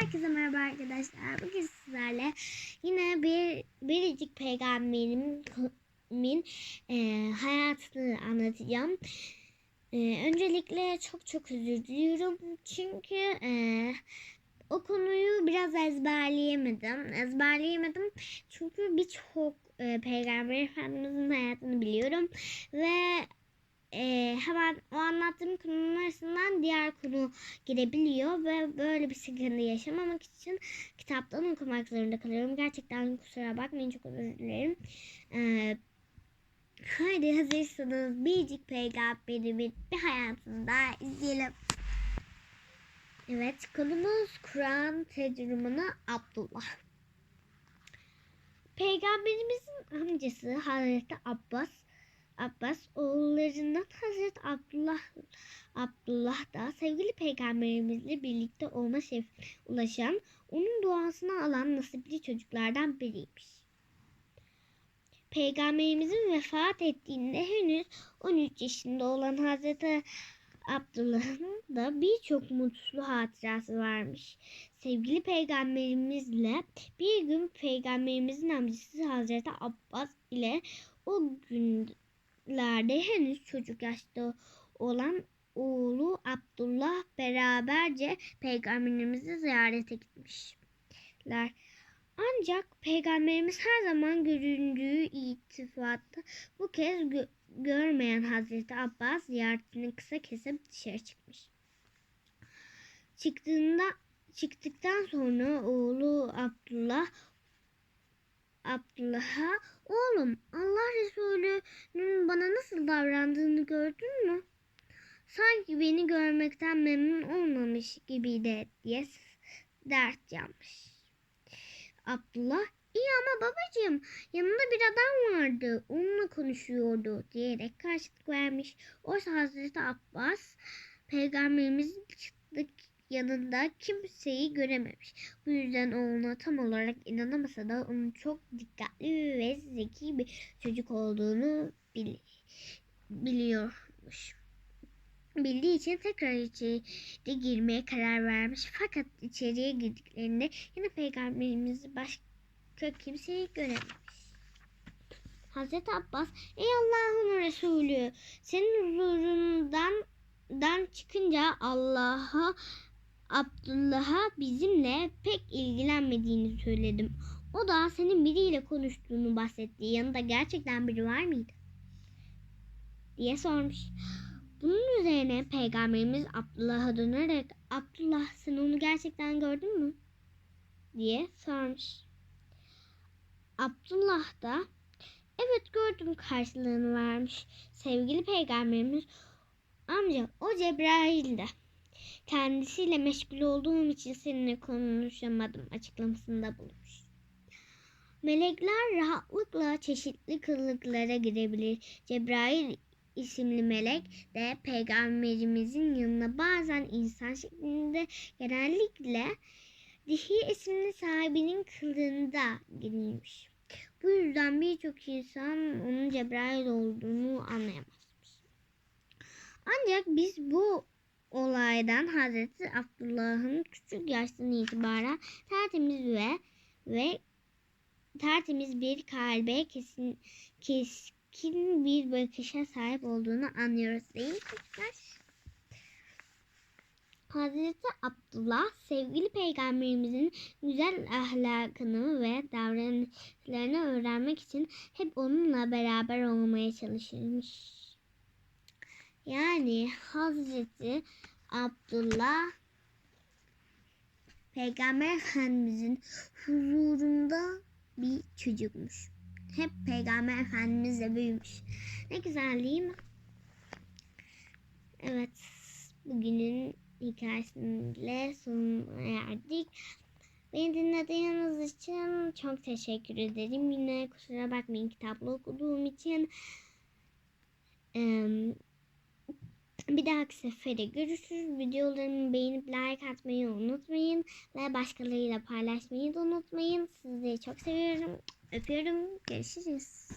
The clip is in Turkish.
Herkese merhaba arkadaşlar. Bugün sizlerle yine bir biricik peygamberimin e, hayatını anlatacağım. E, öncelikle çok çok özür diliyorum. Çünkü e, o konuyu biraz ezberleyemedim. Ezberleyemedim çünkü birçok e, peygamber efendimizin hayatını biliyorum. Ve e, hemen o anlattığım konunun arasından diğer konu girebiliyor ve böyle bir sıkıntı yaşamamak için kitaptan okumak zorunda kalıyorum. Gerçekten kusura bakmayın çok özür dilerim. E, haydi hazırsanız biricik peygamberimin bir hayatını daha izleyelim. Evet konumuz Kur'an tercümanı Abdullah. Peygamberimizin amcası Hazreti Abbas Abbas oğullarından Hazreti Abdullah Abdullah da sevgili peygamberimizle birlikte olma şerefine ulaşan onun duasını alan nasipli çocuklardan biriymiş. Peygamberimizin vefat ettiğinde henüz 13 yaşında olan Hazreti Abdullah'ın da birçok mutlu hatırası varmış. Sevgili peygamberimizle bir gün peygamberimizin amcası Hazreti Abbas ile o günlerde henüz çocuk yaşta olan oğlu Abdullah beraberce peygamberimizi ziyarete gitmişler. Ancak peygamberimiz her zaman göründüğü itifatta bu kez gö- görmeyen Hazreti Abbas ziyaretini kısa kesip dışarı çıkmış. Çıktığında çıktıktan sonra oğlu Abdullah Abdullah'a oğlum Allah Resulü'nün bana nasıl davrandığını gördün mü? Sanki beni görmekten memnun olmamış gibiydi diye dert yanmış. Abdullah iyi ama babacığım yanında bir adam vardı onunla konuşuyordu diyerek karşılık vermiş. Oysa Hazreti Abbas peygamberimizin yanında kimseyi görememiş. Bu yüzden oğluna tam olarak inanamasa da onun çok dikkatli ve zeki bir çocuk olduğunu bil biliyormuş. Bildiği için tekrar içeri girmeye karar vermiş. Fakat içeriye girdiklerinde yine peygamberimizi başka kimseyi görememiş. Hazreti Abbas, ey Allah'ın Resulü, senin huzurundan dan çıkınca Allah'a Abdullah'a bizimle pek ilgilenmediğini söyledim. O da senin biriyle konuştuğunu bahsetti. Yanında gerçekten biri var mıydı? diye sormuş. Bunun üzerine peygamberimiz Abdullah'a dönerek Abdullah sen onu gerçekten gördün mü? diye sormuş. Abdullah da evet gördüm karşılığını vermiş. Sevgili peygamberimiz amca o Cebrail'de. Kendisiyle meşgul olduğum için seninle konuşamadım açıklamasında bulunmuş. Melekler rahatlıkla çeşitli kıllıklara girebilir. Cebrail isimli melek de peygamberimizin yanına bazen insan şeklinde genellikle Dihi isimli sahibinin kılığında girilmiş. Bu yüzden birçok insan onun Cebrail olduğunu anlayamazmış. Ancak biz bu olaydan Hazreti Abdullah'ın küçük yaştan itibaren tertemiz ve ve tertemiz bir kalbe kesin keskin bir bakışa sahip olduğunu anlıyoruz değil mi çocuklar? Hazreti Abdullah sevgili peygamberimizin güzel ahlakını ve davranışlarını öğrenmek için hep onunla beraber olmaya çalışırmış. Yani Hazreti Abdullah Peygamber Efendimizin huzurunda bir çocukmuş. Hep Peygamber Efendimizle büyümüş. Ne güzel değil mi? Evet. Bugünün hikayesiyle sonuna erdik. Beni dinlediğiniz için çok teşekkür ederim. Yine kusura bakmayın kitaplı okuduğum için. Ee, bir dahaki sefere görüşürüz. Videolarımı beğenip like atmayı unutmayın. Ve başkalarıyla paylaşmayı da unutmayın. Sizleri çok seviyorum. Öpüyorum. Görüşürüz.